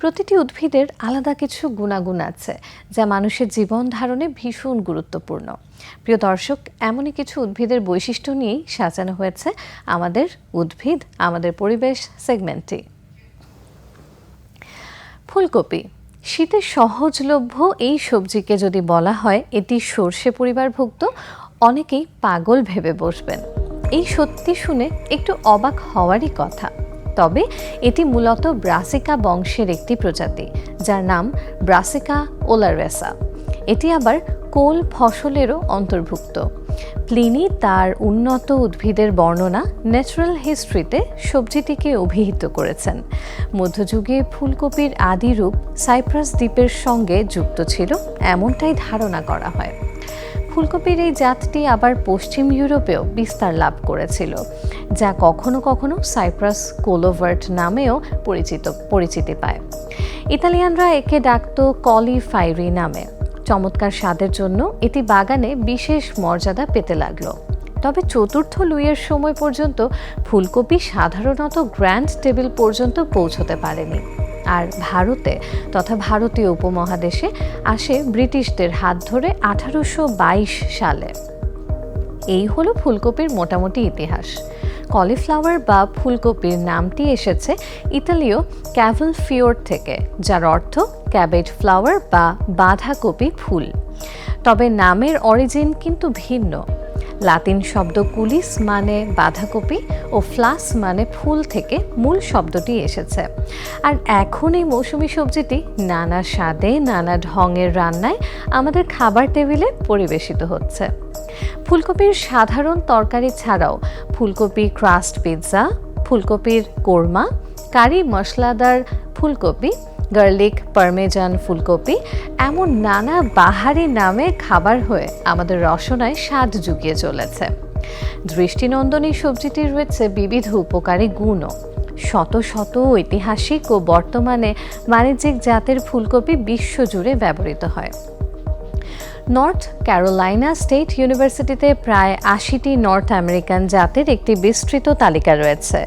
প্রতিটি উদ্ভিদের আলাদা কিছু গুণাগুণ আছে, যা মানুষের জীবন ধারণে ভীষণ গুরুত্বপূর্ণ। প্রিয় দর্শক, এমনই কিছু উদ্ভিদের বৈশিষ্ট্য নিয়েই সাজানো হয়েছে আমাদের উদ্ভিদ, আমাদের পরিবেশ সেগমেন্টটি। ফুলকপি। শীতে সহজলভ্য এই সবজিকে যদি বলা হয়, এটি সর্ষে পরিবারভুক্ত, অনেকেই পাগল ভেবে বসবেন। এই সত্যি শুনে একটু অবাক হওয়ারই কথা। তবে এটি মূলত ব্রাসিকা বংশের একটি প্রজাতি, যার নাম ব্রাসিকা ওলারেসা। এটি আবার কোল ফসলেরও অন্তর্ভুক্ত। প্লিনি তার উন্নত উদ্ভিদের বর্ণনা ন্যাচারাল হিস্ট্রিতে সবজিটিকে অভিহিত করেছেন। মধ্যযুগে ফুলকপির আদি রূপ সাইপ্রাস দ্বীপের সঙ্গে যুক্ত ছিল, এমনটাই ধারণা করা হয়। ফুলকপির এই জাতটি আবার পশ্চিম ইউরোপেও বিস্তার লাভ করেছিল, যা কখনো কখনো সাইপ্রাস কোলোভার্ট নামেও পরিচিত, পরিচিতি পায়। ইতালিয়ানরা একে ডাকত কলিফাইরি নামে। চমৎকার স্বাদের জন্য এটি বাগানে বিশেষ মর্যাদা পেতে লাগল। তবে চতুর্থ লুইয়ের সময় পর্যন্ত ফুলকপি সাধারণত গ্র্যান্ড টেবিল পর্যন্ত পৌঁছতে পারেনি। আর ভারতে তথা ভারতীয় উপমহাদেশে আসে ব্রিটিশদের হাত ধরে আঠারোশো বাইশ সালে। এই হলো ফুলকপির মোটামুটি ইতিহাস। কলিফ্লাওয়ার বা ফুলকপির নামটি এসেছে ইতালীয় ক্যাভেল ফিওর থেকে, যার অর্থ ক্যাবেজ ফ্লাওয়ার বা বাঁধাকপি ফুল। তবে নামের অরিজিন কিন্তু ভিন্ন। লাতিন শব্দ কুলিস মানে বাঁধাকপি ও ফ্লাস মানে ফুল থেকে মূল শব্দটি এসেছে। আর এখন এই মৌসুমি সবজিটি নানা স্বাদে, নানা ঢঙের রান্নায় আমাদের খাবার টেবিলে পরিবেশিত হচ্ছে। ফুলকপির সাধারণ তরকারি ছাড়াও ফুলকপি ক্রাস্ট পিৎজা, ফুলকপির কোরমা, কারি মশলাদার ফুলকপি গার্লিক, পারমেজান, ফুলকপি এমন নানা বাহারি নামে খাবার হয়ে আমাদের রসনায় স্বাদ জুগিয়ে চলেছে। দৃষ্টিনন্দনী এই সবজিটির রয়েছে বিবিধ উপকারী গুণও। শত শত ঐতিহাসিক ও বর্তমানে বাণিজ্যিক জাতের ফুলকপি বিশ্বজুড়ে ব্যবহৃত হয়। নর্থ ক্যারোলাইনা স্টেট ইউনিভার্সিটিতে প্রায় আশিটি নর্থ আমেরিকান জাতের একটি বিস্তৃত তালিকা রয়েছে।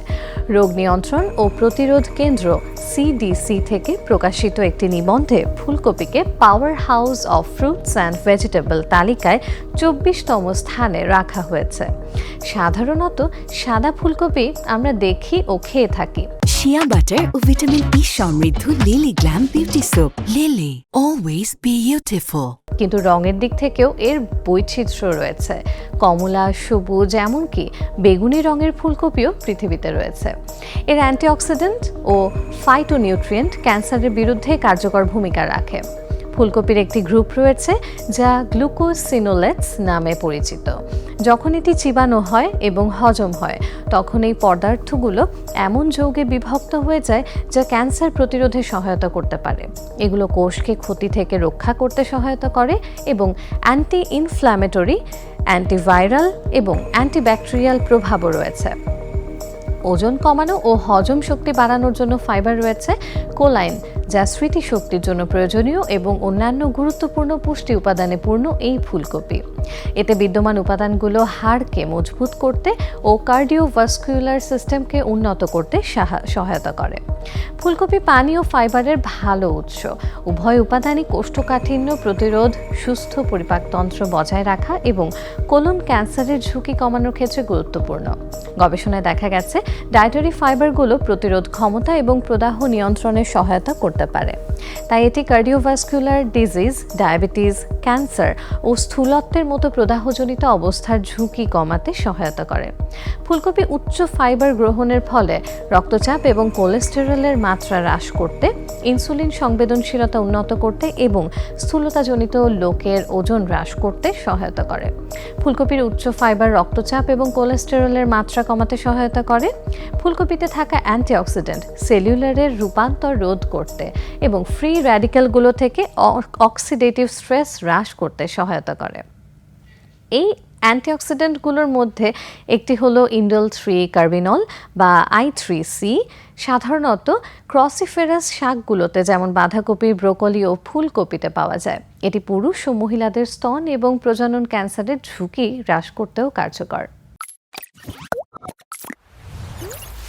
রোগ নিয়ন্ত্রণ ও প্রতিরোধ কেন্দ্র সিডিসি থেকে প্রকাশিত একটি নিবন্ধে ফুলকপিকে power house of fruits and vegetable তালিকায় চব্বিশতম স্থানে রাখা হয়েছে। সাধারণত সাদা ফুলকপি আমরা দেখি ও খেয়ে থাকি। শিয়া বাটার ও ভিটামিন ই সমৃদ্ধ Lily glam beauty soap Lily always beautiful কিন্তু রঙের দিক থেকেও এর বৈচিত্র্য রয়েছে। কমলা, সবুজ এমনকি বেগুনি রঙের ফুলকপিও পৃথিবীতে রয়েছে। এর অ্যান্টিঅক্সিডেন্ট ও ফাইটোনিউট্রিয়েন্ট ক্যান্সারের বিরুদ্ধে কার্যকর ভূমিকা রাখে। ফুলকপির একটি গ্রুপ রয়েছে যা গ্লুকোসিনোলেটস নামে পরিচিত। যখন এটি চিবানো হয় এবং হজম হয়, তখন এই পদার্থগুলো এমন যৌগে বিভক্ত হয়ে যায় যা ক্যান্সার প্রতিরোধে সহায়তা করতে পারে। এগুলো কোষকে ক্ষতি থেকে রক্ষা করতে সহায়তা করে এবং অ্যান্টি ইনফ্ল্যামেটরি অ্যান্টিভাইরাল এবং অ্যান্টিব্যাকটেরিয়াল প্রভাবও রয়েছে। ওজন কমানো ও হজম শক্তি বাড়ানোর জন্য ফাইবার রয়েছে কোলাইন যা স্মৃতিশক্তির জন্য প্রয়োজনীয় এবং অন্যান্য গুরুত্বপূর্ণ পুষ্টি উপাদানে পূর্ণ এই ফুলকপি। এতে বিদ্যমান উপাদানগুলো হাড়কে মজবুত করতে ও কার্ডিওভাস্কুলার সিস্টেমকে উন্নত করতে সহায়তা করে। ফুলকপি পানি ও ফাইবারের ভালো উৎস। উভয় উপাদানই কোষ্ঠকাঠিন্য প্রতিরোধ, সুস্থ পরিপাকতন্ত্র বজায় রাখা এবং কোলন ক্যান্সারের ঝুঁকি কমানোর ক্ষেত্রে গুরুত্বপূর্ণ। গবেষণায় দেখা গেছে, ডায়েটারি ফাইবারগুলো প্রতিরোধ ক্ষমতা এবং প্রদাহ নিয়ন্ত্রণে সহায়তা করতে পারে। তাই এটি কার্ডিওভাস্কুলার ডিজিজ, ডায়াবেটিস, ক্যান্সার ও স্থূলত্বের মতো প্রদাহজনিত অবস্থার ঝুঁকি কমাতে সহায়তা করে। ফুলকপি উচ্চ ফাইবার গ্রহণের ফলে রক্তচাপ এবং কোলেস্টেরলের মাত্রা হ্রাস করতে, ইনসুলিন সংবেদনশীলতা উন্নত করতে এবং স্থূলতাজনিত লোকের ওজন হ্রাস করতে সহায়তা করে। ফুলকপির উচ্চ ফাইবার, রক্তচাপ এবং কোলেস্টেরলের মাত্রা কমাতে সহায়তা করে। ফুলকপিতে থাকা অ্যান্টিঅক্সিডেন্ট সেলুলারের রূপান্তর রোধ করতে এবং ফ্রি র্যাডিক্যালগুলো থেকে অক্সিডেটিভ স্ট্রেস হ্রাস করতে সহায়তা করে। এই অ্যান্টিঅক্সিডেন্টগুলোর মধ্যে একটি হলো ইন্ডল থ্রি কার্বিনল বা আই থ্রি সি। সাধারণত ক্রসিফেরাস শাকগুলোতে যেমন বাঁধাকপি, ব্রোকলি ও ফুলকপিতে পাওয়া যায়। এটি পুরুষ ও মহিলাদের স্তন এবং প্রজনন ক্যান্সারের ঝুঁকি হ্রাস করতেও কার্যকর।